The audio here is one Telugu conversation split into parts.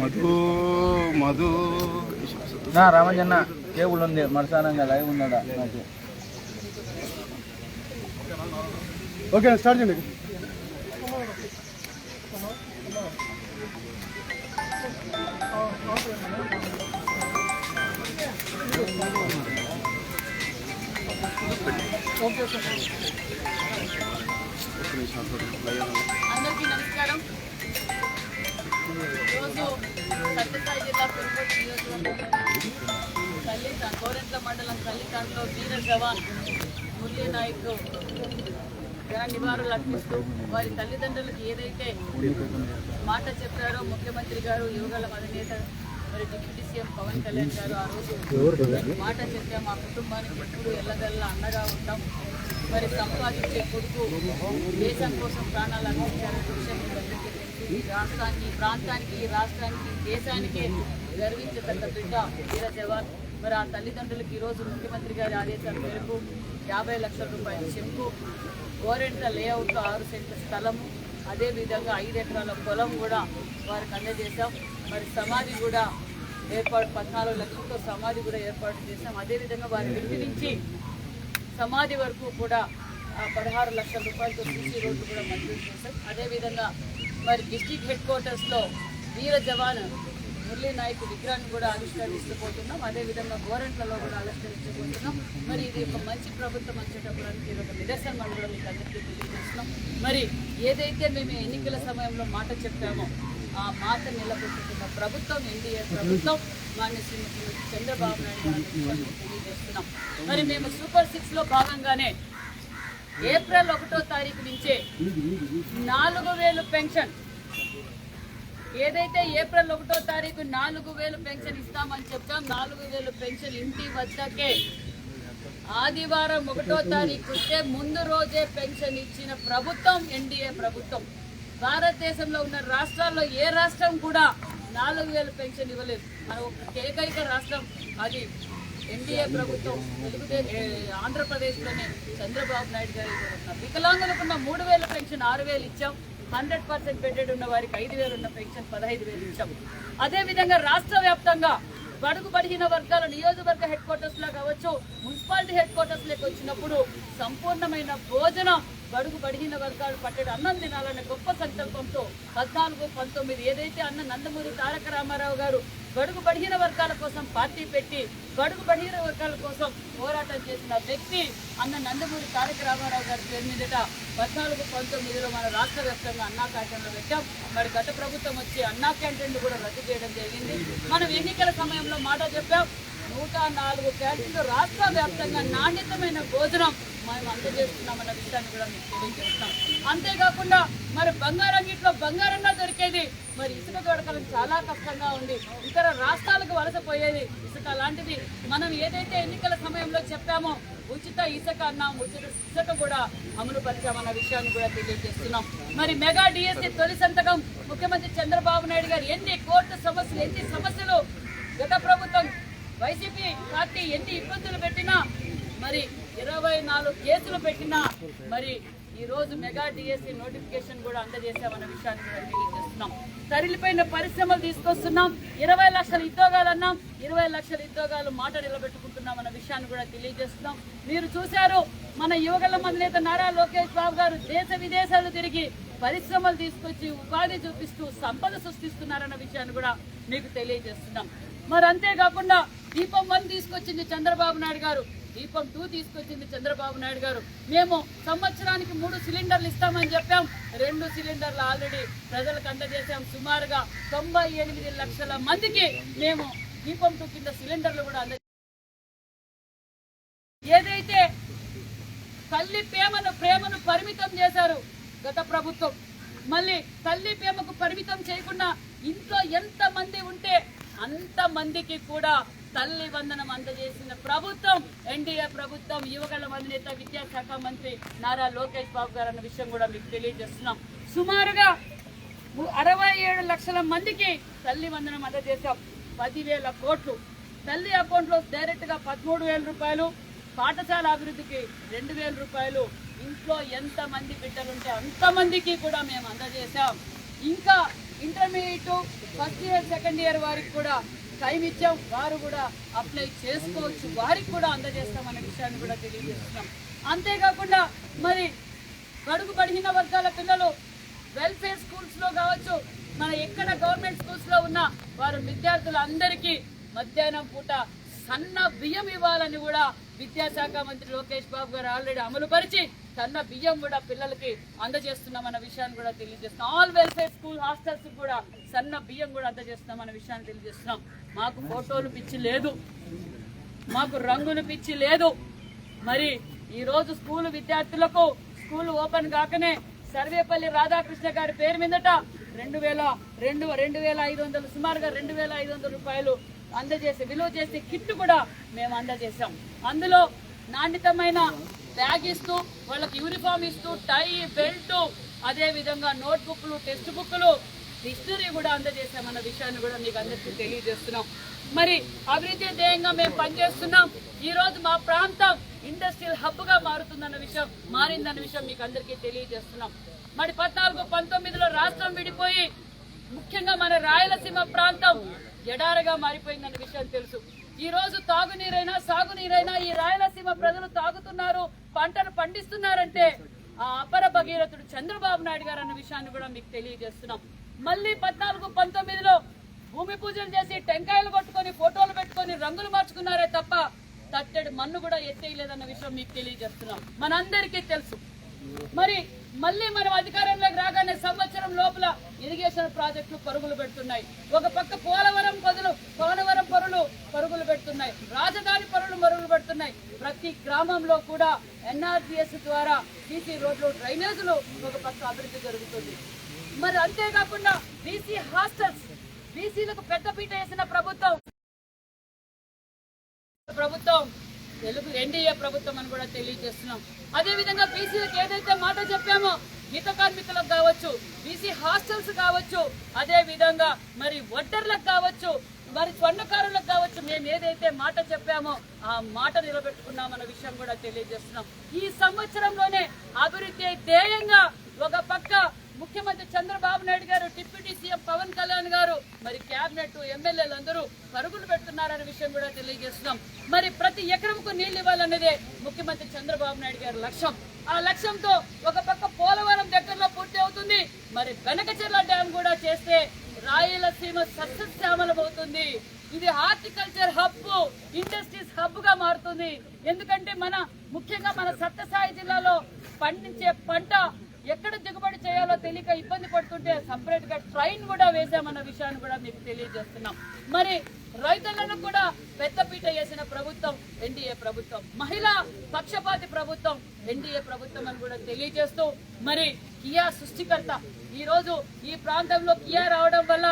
మధు మధు. నా రామజన్న కేబుల్ ఉంది మరసానంగా లైవ్ ఉన్నాడా? నాకు. ఓకే స్టార్ట్ చేయండి. అందరికీ నమస్కారం. ఈరోజు సత్యసాయి జిల్లా పురుగోటి నియోజకవర్గం తల్లి గోరెంట్ల మండలం తల్లిదండ్రులో వీర జవాన్ మురళీ నాయక్ జన నివాళులు అర్పిస్తూ వారి తల్లిదండ్రులకు ఏదైతే మాట చెప్పారో ముఖ్యమంత్రి గారు యువగల అధినేత మరి డిప్యూటీ సీఎం పవన్ కళ్యాణ్ గారు ఆ రోజు మాట చెప్పే మా కుటుంబానికి ఎప్పుడు ఎల్లగల్లా అండగా ఉంటాం. మరి సంపాదించే కొడుకు దేశం కోసం ప్రాణాలు అందించారనే విషయం ఈ రాష్ట్రానికి ఈ ప్రాంతానికి ఈ రాష్ట్రానికి దేశానికే దేశానికి గర్వించదగ్గ బిడ్డ వీర జవాన్. మరి ఆ తల్లిదండ్రులకు ఈరోజు ముఖ్యమంత్రి గారి ఆదేశాల మేరకు యాభై లక్షల రూపాయల చెంపు గోరెంట్ల లేఅవుట్లో ఆరు సెంట్ల స్థలము అదేవిధంగా ఐదు ఎకరాల పొలం కూడా వారికి అందజేశాం. మరి సమాధి కూడా ఏర్పాటు పద్నాలుగు లక్షలతో సమాధి కూడా ఏర్పాటు చేశాం. అదేవిధంగా వారి ఇంటి నుంచి సమాధి వరకు కూడా పదహారు లక్షల రూపాయలతో సీసీ రోడ్డు కూడా మంజూరు చేశాం. అదేవిధంగా మరి డిస్టిక్ హెడ్ క్వార్టర్స్లో వీర జవాన్ మురళీ నాయక్ విగ్రహాన్ని కూడా ఆవిష్కరించబోతున్నాం. అదేవిధంగా గోరంట్లలో కూడా ఆవిష్కరించబోతున్నాం. మరి ఇది ఒక మంచి ప్రభుత్వం వచ్చేటప్పుడు ఇది ఒక నిదర్శనం అని కూడా మీకు అందరికీ తెలియజేస్తున్నాం. మరి ఏదైతే మేము ఎన్నికల సమయంలో మాట చెప్పామో మాట నిలబెట్టుకున్న ప్రభుత్వం ఎన్డీఏ ప్రభుత్వం మాన్య శ్రీమతి చంద్రబాబు నాయుడు గారు తెలియజేస్తున్నాం. మరి మేము సూపర్ సిక్స్లో భాగంగానే ఏప్రిల్ ఒకటో తారీఖు నుంచే నాలుగు వేలు పెన్షన్ ఏదైతే ఏప్రిల్ ఒకటో తారీఖు నాలుగు వేలు పెన్షన్ ఇస్తామని చెప్పాం నాలుగు వేలు పెన్షన్ ఇంటి వద్దకే ఆదివారం ఒకటో తారీఖు వస్తే ముందు రోజే పెన్షన్ ఇచ్చిన ప్రభుత్వం ఎన్డీఏ ప్రభుత్వం. భారతదేశంలో ఉన్న రాష్ట్రాల్లో ఏ రాష్ట్రం కూడా నాలుగు వేల పెన్షన్ ఇవ్వలేదు. మన ఒక ఏకైక రాష్ట్రం అది ఎన్డీఏ ప్రభుత్వం తెలుగుదేశం ఆంధ్రప్రదేశ్లోనే చంద్రబాబు నాయుడు గారు వికలాంగులకు వికలాంగులకున్న మూడు వేల పెన్షన్ ఆరు వేలు ఇచ్చాం. హండ్రెడ్ పర్సెంట్ పెట్టెడ్ ఉన్న వారికి ఐదు వేలు ఉన్న పెన్షన్ పదహైదు వేలు ఇచ్చాం. అదేవిధంగా రాష్ట్ర వ్యాప్తంగా బడుగు బడిగిన వర్గాల నియోజకవర్గ హెడ్ క్వార్టర్స్ లా కావచ్చు మున్సిపాలిటీ హెడ్ క్వార్టర్స్లోకి వచ్చినప్పుడు సంపూర్ణమైన భోజనం బడుగు బడిగిన వర్గాలు పట్టెడు అన్నం తినాలనే గొప్ప సంకల్పంతో పద్నాలుగు పంతొమ్మిది ఏదైతే అన్న నందమూరి తారక రామారావు గారు బడుగు బడిగిన వర్గాల కోసం పార్టీ పెట్టి బడుగు బడిగిన వర్గాల కోసం పోరాటం చేసిన వ్యక్తి అన్న నందమూరి తారక రామారావు గారి పేరు మీదట పద్నాలుగు పంతొమ్మిదిలో మన రాష్ట్ర వ్యాప్తంగా అన్నా క్యాంటీన్లు పెట్టాం. మరి గత ప్రభుత్వం వచ్చి అన్నా క్యాంటీన్లు కూడా రద్దు చేయడం జరిగింది. మనం ఎన్నికల సమయంలో మాట చెప్పాం. నూట నాలుగు క్యాంటీన్లు రాష్ట్ర వ్యాప్తంగా నాణ్యతమైన భోజనం మనం అందజేస్తున్నామన్న విషయాన్ని కూడా మీకు తెలియజేస్తున్నాం అంతేకాకుండా మరి బంగారం ఇంట్లో బంగారంగా దొరికేది. మరి ఇసుక దొరకడం చాలా కష్టంగా ఉంది. ఇతర రాష్ట్రాలకు వలసపోయేది ఇసుక లాంటిది. మనం ఏదైతే ఎన్నికల సమయంలో చెప్పామో ఉచిత ఇసుక అన్నాం ఉచిత ఇసుక కూడా అమలు పరిచామన్న విషయాన్ని కూడా తెలియజేస్తున్నాం. మరి మెగా డిఎస్సీ తొలి సంతకం ముఖ్యమంత్రి చంద్రబాబు నాయుడు గారు ఎన్ని కోర్టు సమస్యలు ఎన్ని సమస్యలు గత ప్రభుత్వం వైసీపీ పార్టీ ఎన్ని ఇబ్బందులు పెట్టినా మరి ఇరవై నాలుగు కేసులు పెట్టినా మరి ఈ రోజు మెగా డిఎస్సి నోటిఫికేషన్ కూడా అందజేశామన్న విషయాన్ని కూడా తెలియజేస్తున్నాం. తరిలిపోయిన పరిశ్రమలు తీసుకొస్తున్నాం ఇరవై లక్షల ఉద్యోగాలు అన్నాం ఇరవై లక్షల ఉద్యోగాలు మాట నిలబెట్టుకుంటున్నాం అన్న విషయాన్ని కూడా తెలియజేస్తున్నాం. మీరు చూశారు మన యువగల నేత నారా లోకేష్ బాబు గారు దేశ విదేశాలు తిరిగి పరిశ్రమలు తీసుకొచ్చి ఉపాధి చూపిస్తూ సంపద సృష్టిస్తున్నారన్న విషయాన్ని కూడా మీకు తెలియజేస్తున్నాం. మరి అంతేకాకుండా దీపం వన్ తీసుకొచ్చింది చంద్రబాబు నాయుడు గారు. దీపం టూ తీసుకొచ్చింది చంద్రబాబు నాయుడు గారు. మేము సంవత్సరానికి మూడు సిలిండర్లు ఇస్తామని చెప్పాం. రెండు సిలిండర్లు ఆల్రెడీ ప్రజలకు అందజేశాం. సుమారుగా తొంభై ఎనిమిది లక్షల మందికి మేము దీపం టూ కింద సిలిండర్లు కూడా అంద ఏదైతే తల్లి ప్రేమను ప్రేమను పరిమితం చేశారు గత ప్రభుత్వం మళ్ళీ తల్లి ప్రేమకు పరిమితం చేయకుండా ఇంట్లో ఎంత మంది ఉంటే అంత మందికి కూడా తల్లి వందనం అందజేసిన ప్రభుత్వం ఎన్డీఏ ప్రభుత్వం యువకుల అధినేత విద్యాశాఖ మంత్రి నారా లోకేష్ బాబు గారు అన్న విషయం కూడా మీకు తెలియజేస్తున్నాం. సుమారుగా అరవై ఏడు లక్షల మందికి తల్లి వందనం అందజేశాం. పదివేల కోట్లు. తల్లి అకౌంట్లో డైరెక్ట్గా పదమూడు వేల రూపాయలు పాఠశాల అభివృద్ధికి రెండు వేల రూపాయలు. ఇంట్లో ఎంత మంది బిడ్డలుంటే అంతమందికి కూడా మేము అందజేశాం. ఇంకా intermediate first year second year వారికి కూడా టైం ఇచ్చాం. వారు కూడా అప్లై చేసుకోవచ్చు. వారికి కూడా అందజేస్తాం అనే విషయాన్ని కూడా తెలియజేస్తున్నాం. అంతేకాకుండా మరి గడుగు పడిన వర్గాల పిల్లలు వెల్ఫేర్ స్కూల్స్లో కావచ్చు మన ఎక్కడ గవర్నమెంట్ స్కూల్స్లో ఉన్న వారు విద్యార్థులందరికీ మధ్యాహ్నం పూట సన్న బియ్యం ఇవ్వాలి. పథకాలన్నీ కూడా విద్యాశాఖ మంత్రి లోకేష్ బాబు గారు ఆల్రెడీ అమలు పరిచి సన్న బియ్యం కూడా పిల్లలకి అందజేస్తున్నామన్న విషయాన్ని కూడా తెలియజేస్తున్నాం. ఆల్ వెల్ఫేర్ స్కూల్ హాస్టల్స్ కూడా సన్న బియ్యం కూడా అందజేస్తున్నాం అన్న విషయాన్ని తెలియజేస్తున్నాం. మాకు ఫోటోలు పిచ్చి లేదు. మాకు రంగులు పిచ్చి లేదు. మరి ఈ రోజు స్కూల్ విద్యార్థులకు స్కూల్ ఓపెన్ కాకనే సర్వేపల్లి రాధాకృష్ణ గారి పేరు మీదట రెండు వేల రెండు రెండు వేల ఐదు వందలు సుమారుగా రెండు వేల ఐదు వందల రూపాయలు అందజేసి విలువ చేసే కిట్ కూడా మేము అందజేసాం అందులో నాణ్యతమైన బ్యాగ్ ఇస్తూ వాళ్ళకి యూనిఫామ్ ఇస్తూ టై బెల్ట్ అదేవిధంగా నోట్బుక్లు టెక్స్ట్ బుక్లు డిక్షనరీ కూడా అందజేసామన్న విషయాన్ని కూడా మీకు అందరికీ తెలియజేస్తున్నాం. మరి అభివృద్ధి ధ్యేయంగా మేము పనిచేస్తున్నాం. ఈ రోజు మా ప్రాంతం ఇండస్ట్రియల్ హబ్గా మారుతుందన్న విషయం మారిందన్న విషయం మీకు అందరికీ తెలియజేస్తున్నాం. మరి పద్నాలుగు పంతొమ్మిదిలో రాష్ట్రం విడిపోయి ముఖ్యంగా మన రాయలసీమ ప్రాంతం ఎడారగా మారిపోయిందన్న విషయం తెలుసు. ఈ రోజు తాగునీరైనా సాగునీరైనా ఈ రాయలసీమ ప్రజలు తాగుతున్నారు పంటలు పండిస్తున్నారంటే ఆ అపర భగీరథుడు చంద్రబాబు నాయుడు గారు అన్న విషయాన్ని కూడా మీకు తెలియజేస్తున్నాం. మళ్ళీ పద్నాలుగు పంతొమ్మిదిలో భూమి పూజలు చేసి టెంకాయలు కొట్టుకొని ఫోటోలు పెట్టుకొని రంగులు మార్చుకున్నారే తప్ప తట్టెడు మన్ను కూడా ఎత్తేయలేదన్న విషయం మీకు తెలియజేస్తున్నాం. మనందరికీ తెలుసు. మరి మళ్ళీ మనం అధికారంలోకి రాగానే ఇరిగేషన్ ప్రాజెక్టులు పరుగులు పెడుతున్నాయి. ఒక పక్క పోలవరం పదులు పోలవరం పరులు పరుగులు పెడుతున్నాయి. రాజధాని పరులు మరుగులు పెడుతున్నాయి. ప్రతి గ్రామంలో కూడా ఎన్ఆర్జీఎస్ ద్వారా సీసీ రోడ్లు డ్రైనేజీలు ఒక పక్క అభివృద్ధి జరుగుతుంది. మరి అంతేకాకుండా బీసీ హాస్టల్స్ బీసీలకు పెద్దపీట వేసిన ప్రభుత్వం. ప్రభుత్వం తెలుగు ఎన్డీఏ ప్రభుత్వం అని కూడా తెలియజేస్తున్నాం. అదే విధంగా బీసీలకు ఏదైతే మాట చెప్పామో గీత కార్మికులకు కావచ్చు బీసీ హాస్టల్స్ కావచ్చు అదే విధంగా మరి వడ్డర్లకు కావచ్చు మరి స్వర్ణకారులకు కావచ్చు మేము ఏదైతే మాట చెప్పామో ఆ మాట నిలబెట్టుకున్నామన్న విషయం కూడా తెలియజేస్తున్నాం. ఈ సంవత్సరంలోనే అభివృద్ధి ధ్యేయంగా ఒక పక్క ముఖ్యమంత్రి చంద్రబాబు నాయుడు గారు డిప్యూటీ సీఎం పవన్ కళ్యాణ్ గారు మరి క్యాబినెట్ ఎమ్మెల్యేలు అందరూ పరుగులు పెడుతున్నారనే విషయం కూడా తెలియజేస్తున్నాం. మరి ప్రతి ఎకరంకు నీళ్ళు ఇవ్వాలన్నదే ముఖ్యమంత్రి చంద్రబాబు నాయుడు గారి లక్ష్యం. ఆ లక్ష్యంతో ఒక పక్క పోలవరం దగ్గరలో పూర్తి అవుతుంది. మరి వెనకచెర్ల డ్యాం కూడా చేస్తే రాయలసీమ సస్యశ్యామలమవుతుంది ఇది హార్టికల్చర్ హబ్ ఇండస్ట్రీస్ హబ్గా మారుతుంది. ఎందుకంటే మన ముఖ్యంగా మన సత్యసాయి జిల్లాలో పండించే పంట ఎక్కడ దిగుబడి చేయాలో తెలియక ఇబ్బంది పడుతుంటే సపరేట్గా ట్రైన్ కూడా వేసామన్న విషయాన్ని కూడా మీకు తెలియజేస్తున్నాం. మరి రైతులను కూడా పెద్దపీట వేసిన ప్రభుత్వం ఎన్డీఏ ప్రభుత్వం మహిళా పక్షపాతి ప్రభుత్వం ఎన్డీఏ ప్రభుత్వం అని కూడా తెలియజేస్తూ మరి కియా సృష్టికర్త ఈరోజు ఈ ప్రాంతంలో కియా రావడం వల్ల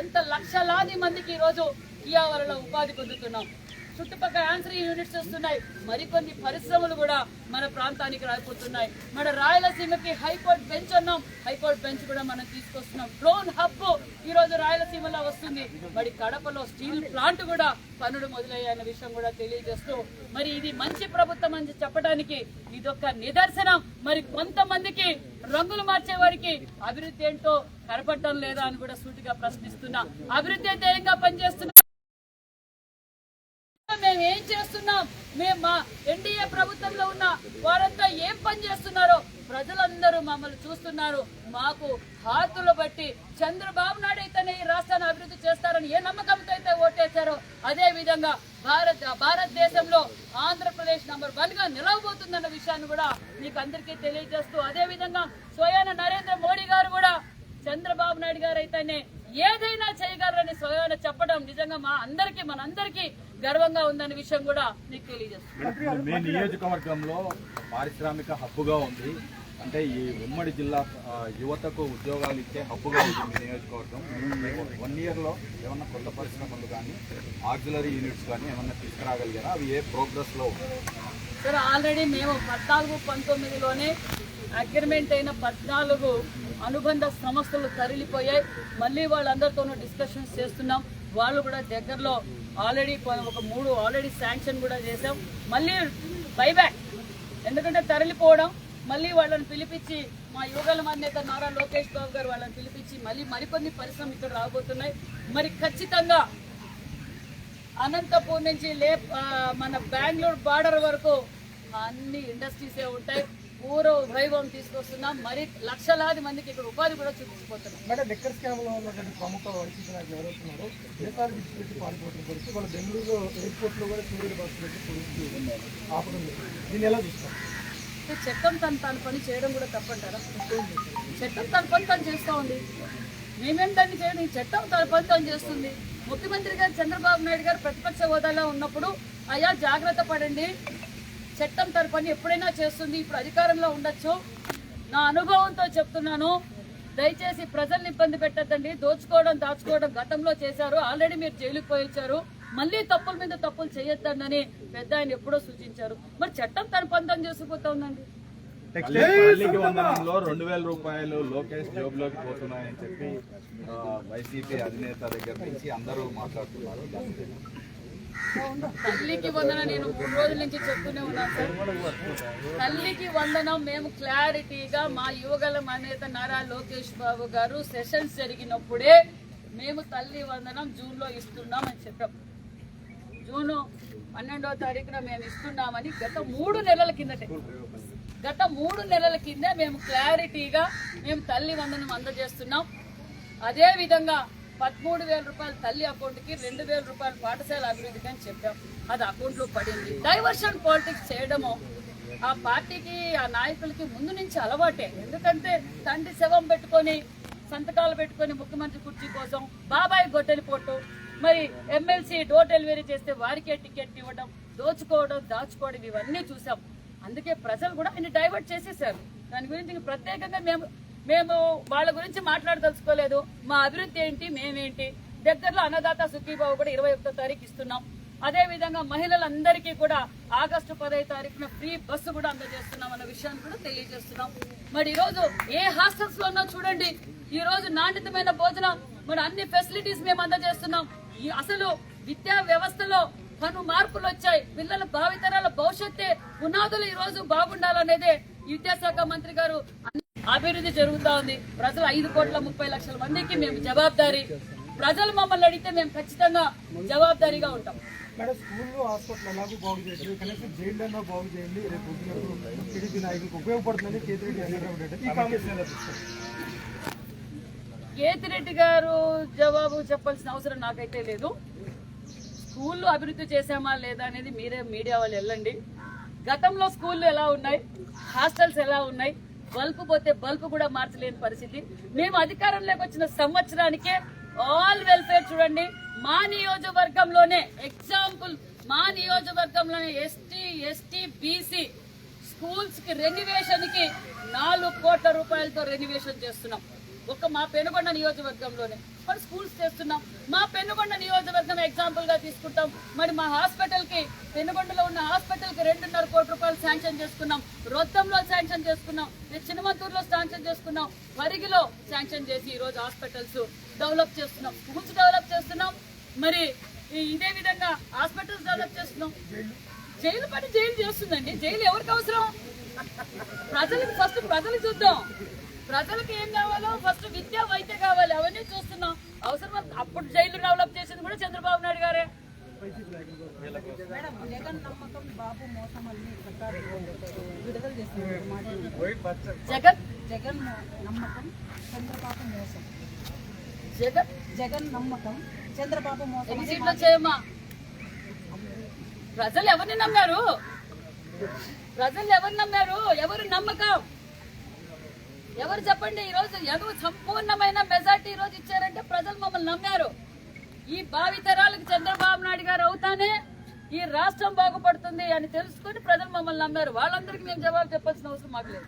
ఎంత లక్షలాది మందికి ఈ రోజు కియా వల్ల ఉపాధి పొందుతున్నాం. చుట్టుపక్కల ఆన్సర్ యూనిట్స్ వస్తున్నాయి. మరికొన్ని పరిశ్రమలు కూడా మన ప్రాంతానికి రాకపోతున్నాయి మన రాయలసీమకి హైకోర్టు బెంచ్ అన్నాం. హైకోర్టు బెంచ్ కూడా మనం తీసుకొస్తున్నాం. డ్రోన్ హబ్ ఈ రోజు రాయలసీమలో వస్తుంది. మరి కడపలో స్టీల్ ప్లాంట్ కూడా పనులు మొదలయ్యాయన్న విషయం కూడా తెలియజేస్తూ మరి ఇది మంచి ప్రభుత్వం అని చెప్పడానికి ఇదొక నిదర్శనం. మరి కొంతమందికి రంగులు మార్చే వారికి అభివృద్ధి ఏంటో కనపడటం లేదా అని కూడా సూటిగా ప్రశ్నిస్తున్నా. అభివృద్ధి ధ్యేయంగా పనిచేస్తున్నా చేస్తున్నాం మేము మా ఎన్డీఏ ప్రభుత్వంలో ఉన్న వారంతా ఏం పని చేస్తున్నారో ప్రజలందరూ మమ్మల్ని చూస్తున్నారు. మాకు హాతులు బట్టి చంద్రబాబు నాయుడు అయితేనే ఈ రాష్ట్రాన్ని అభివృద్ధి చేస్తారని ఏ నమ్మకంతో అయితే ఓటేశారో అదే విధంగా భారత్ భారతదేశంలో ఆంధ్రప్రదేశ్ నంబర్ వన్గా నిలవబోతుందన్న విషయాన్ని కూడా మీకు అందరికీ తెలియజేస్తూ అదే విధంగా స్వయాన నరేంద్ర మోడీ గారు కూడా చంద్రబాబు నాయుడు గారు అయితేనే ఏదైనా చేయగలరని స్వయాన చెప్పడం నిజంగా మా అందరికీ మనందరికీ గర్వంగా ఉందనే విషయం కూడా మీకు తెలియజేస్తుంది మీ నియోజకవర్గంలో పారిశ్రామిక హబ్బుగా ఉంది. అంటే ఈ ఉమ్మడి జిల్లా యువతకు ఉద్యోగాలు ఇచ్చే హబ్బుగా ఉంది మీ నియోజకవర్గం. వన్ ఇయర్లో ఏమన్నా కొత్త పరిశ్రమలు కానీ ఆక్సిలరీ యూనిట్స్ కానీ ఏమన్నా తీసుకురాగలిగారా? అవి ఏ ప్రోగ్రెస్లో సార్ ఆల్రెడీ మేము పద్నాలుగు పంతొమ్మిదిలోనే అగ్రిమెంట్ అయిన పద్నాలుగు అనుబంధ సంస్థలు తరలిపోయాయి. మళ్ళీ వాళ్ళందరితోనూ డిస్కషన్స్ చేస్తున్నాం. వాళ్ళు కూడా దగ్గరలో ఆల్రెడీ ఒక మూడు ఆల్రెడీ శాంక్షన్ కూడా చేసాం మళ్ళీ బైబ్యాక్ ఎందుకంటే తరలిపోవడం మళ్ళీ వాళ్ళని పిలిపించి మా యువగల మధ్యత నారా లోకేష్ బాబు గారు వాళ్ళని పిలిపించి మళ్ళీ మరికొన్ని పరిశ్రమలు ఇక్కడ రాబోతున్నాయి. మరి ఖచ్చితంగా అనంతపూర్ నుంచి లే మన బెంగళూరు బార్డర్ వరకు అన్ని ఇండస్ట్రీసే ఉంటాయి. పూర్వ వైభవం తీసుకొస్తున్నాం. మరి లక్షలాది మందికి ఇక్కడ ఉపాధి కూడా చూపించిపోతున్నాం మేడం డెక్కర్ స్కామ్లో ఉన్నటువంటి ప్రముఖ వైసీపీ నాయకులు ఎవరైతున్నారు దేశాలు విడిచిపెట్టి పారిపోతున్న పరిస్థితి వాళ్ళ బెంగళూరు ఎయిర్పోర్ట్లో కూడా సూర్యుడు బస్సు పెట్టి పోలీసులు ఆపడం లేదు. దీన్ని ఎలా చూస్తారు? అంటే చట్టం తన తన పని చేయడం కూడా తప్పంటారా? చట్టం తన పని తను చేస్తూ ఉంది. మేమేం దాన్ని చేయడం చట్టం తన పని తను చేస్తుంది. ముఖ్యమంత్రి గారు చంద్రబాబు నాయుడు గారు ప్రతిపక్ష హోదాలో ఉన్నప్పుడు అయ్యా జాగ్రత్త పడండి. చట్టం తన పని ఎప్పుడైనా చేస్తుంది ఇప్పుడు అధికారంలో ఉండొచ్చు. నా అనుభవంతో చెప్తున్నాను. దయచేసి ప్రజల్ని ఇబ్బంది పెట్టద్దండి. దోచుకోవడం దాచుకోవడం గతంలో చేశారు. ఆల్రెడీ మీరు జైలుకు పోయి వచ్చారు మళ్ళీ తప్పుల మీద తప్పులు చేయొద్దండి పెద్ద ఆయన ఎప్పుడో సూచించారు. మరి చట్టం తన చేసుకుపోతుందండి. తల్లికి వందనంలో రెండు వేల రూపాయలు లోకేష్ జోబులోకి పోతున్నాయని చెప్పి వైసీపీ అధినేత దగ్గర నుంచి అందరూ మాట్లాడుతున్నారు. తల్లికి వందనం నేను మూడు రోజుల నుంచి చెప్తూనే ఉన్నాను సార్. తల్లికి వందనం మేము క్లారిటీగా మా యువగలం నేత నారా లోకేష్ బాబు గారు సెషన్స్ జరిగినప్పుడే మేము తల్లి వందనం జూన్లో ఇస్తున్నాం అని చెప్పాం. జూన్ పన్నెండో తారీఖున మేము ఇస్తున్నామని గత మూడు నెలల కిందటే గత మూడు నెలల కిందే మేము క్లారిటీగా మేము తల్లి వందనం అందజేస్తున్నాం. అదేవిధంగా పదమూడు వేల రూపాయలు తల్లి అకౌంట్కి రెండు వేల రూపాయలు పాఠశాల అభివృద్ధికి అని చెప్పాం. అది అకౌంట్లో పడింది. డైవర్షన్ పాలిటిక్స్ చేయడము ఆ పార్టీకి ఆ నాయకులకి ముందు నుంచి అలవాటే. ఎందుకంటే తండ్రి శవం పెట్టుకొని సంతకాలు పెట్టుకొని ముఖ్యమంత్రి కుర్చీ కోసం బాబాయ్ గొడ్డలి పోటు. మరి ఎమ్మెల్సీ డోర్ డెలివరీ చేస్తే వారికే టికెట్ ఇవ్వడం దోచుకోవడం దాచుకోవడం ఇవన్నీ చూసాం. అందుకే ప్రజలు కూడా ఆయన డైవర్ట్ చేసేసారు. దాని గురించి ప్రత్యేకంగా మేము మేము వాళ్ళ గురించి మాట్లాడదలుచుకోలేదు. మా అభివృద్ధి ఏంటి మేమేంటి? దగ్గరలో అన్నదాత సుఖీబాబు కూడా ఇరవై ఒకటో తారీఖు ఇస్తున్నాం. అదే విధంగా మహిళలందరికీ కూడా ఆగస్టు పదహైదు తారీఖున ఫ్రీ బస్సు కూడా అందజేస్తున్నాం అన్న విషయాన్ని కూడా తెలియజేస్తున్నాం. మరి ఈ రోజు ఏ హాస్టల్స్లో ఉన్నా చూడండి ఈ రోజు నాణ్యతమైన భోజనం మరి అన్ని ఫెసిలిటీస్ మేము అందజేస్తున్నాం. ఈ అసలు విద్యా వ్యవస్థలో పను మార్పులు వచ్చాయి. పిల్లల భావితరాల భవిష్యత్తే పునాదులు ఈ రోజు బాగుండాలనేదే విద్యాశాఖ మంత్రి గారు అభివృద్ధి జరుగుతా ఉంది ప్రజలు ఐదు కోట్ల ముప్పై లక్షల మందికి మేము జవాబారి ప్రజలు మమ్మల్ని అడిగితే మేము ఖచ్చితంగా జవాబారీగా ఉంటాం. మేడం స్కూల్లో హాస్పిటల్ ఎలాగో బాగు చేయండి కనీసం జైల్లో బాగు చేయండి. రేపు పొద్దున టీడీపీ నాయకులకు ఉపయోగపడుతుందని కేతిరెడ్డి కేతిరెడ్డి గారు జవాబు చెప్పాల్సిన అవసరం నాకైతే లేదు. స్కూళ్ళు అభివృద్ధి చేశామా లేదా అనేది మీరే మీడియా వాళ్ళు వెళ్ళండి. గతంలో స్కూళ్ళు ఎలా ఉన్నాయి? హాస్టల్స్ ఎలా ఉన్నాయి? బల్బు పోతే బల్బు కూడా మార్చలేని పరిస్థితి. మేము అధికారంలోకి వచ్చిన సంవత్సరానికే ఆల్ వెల్ఫేర్ చూడండి. మా నియోజకవర్గంలోనే ఎగ్జాంపుల్ మా నియోజకవర్గంలోనే ఎస్టీ ఎస్టీ బీసీ స్కూల్స్కి రెన్యువేషన్కి నాలుగు కోట్ల రూపాయలతో రెన్యువేషన్ చేస్తున్నాం. ఒక మా పెనుగొండ నియోజకవర్గంలోనే. మరి స్కూల్స్ చేస్తున్నాం. మా పెనుగొండ నియోజకవర్గం ఎగ్జాంపుల్గా తీసుకుంటాం. మరి మా హాస్పిటల్కి పెనుగొండలో ఉన్న హాస్పిటల్కి రెండున్నర కోటి రూపాయలు శాంక్షన్ చేసుకున్నాం. రొద్దంలో శాంక్షన్ చేసుకున్నాం. చిన్నమంతూరులో శాంక్షన్ చేసుకున్నాం. వరిగిలో శాంక్షన్ చేసి ఈరోజు హాస్పిటల్స్ డెవలప్ చేస్తున్నాం. స్కూల్స్ డెవలప్ చేస్తున్నాం. మరి ఇదే విధంగా హాస్పిటల్స్ డెవలప్ చేస్తున్నాం. జైలు పని జైలు చేస్తుందండి. జైలు ఎవరికి అవసరం? ప్రజలకు ఫస్ట్ ప్రజలు చూద్దాం. ప్రజలకు ఏం కావాలో ఫస్ట్ విద్య వైద్య కావాలి. అవన్నీ చూస్తున్నాం. అవసరం అప్పుడు జైలు డెవలప్ చేసింది కూడా చంద్రబాబు నాయుడు గారే. మేడం జగన్ నమ్మకం బాబు మోసం అని ప్రకారం విడుదల చేస్తున్నారు మాట జగన్. నమ్మకం చంద్రబాబు మోసం. జగన్. జగన్ నమ్మకం చంద్రబాబు మోసం ఎన్ని అని సీట్లు వచ్చాయమ్మా? ప్రజలు ఎవరిని నమ్మారు? ప్రజలు ఎవరు నమ్మారు? ఎవరు నమ్మకం? ఎవరు చెప్పండి? ఈ రోజు ఎవరు సంపూర్ణమైన మెజార్టీ ఈరోజు రోజు ఇచ్చారంటే ప్రజలు మమ్మల్ని నమ్మారు. ఈ భావితరాలకు చంద్రబాబు నాయుడు గారు అవుతానే ఈ రాష్ట్రం బాగుపడుతుంది అని తెలుసుకుని ప్రజలు మమ్మల్ని నమ్మారు. వాళ్ళందరికీ మేము జవాబు చెప్పాల్సిన అవసరం మాకు లేదు.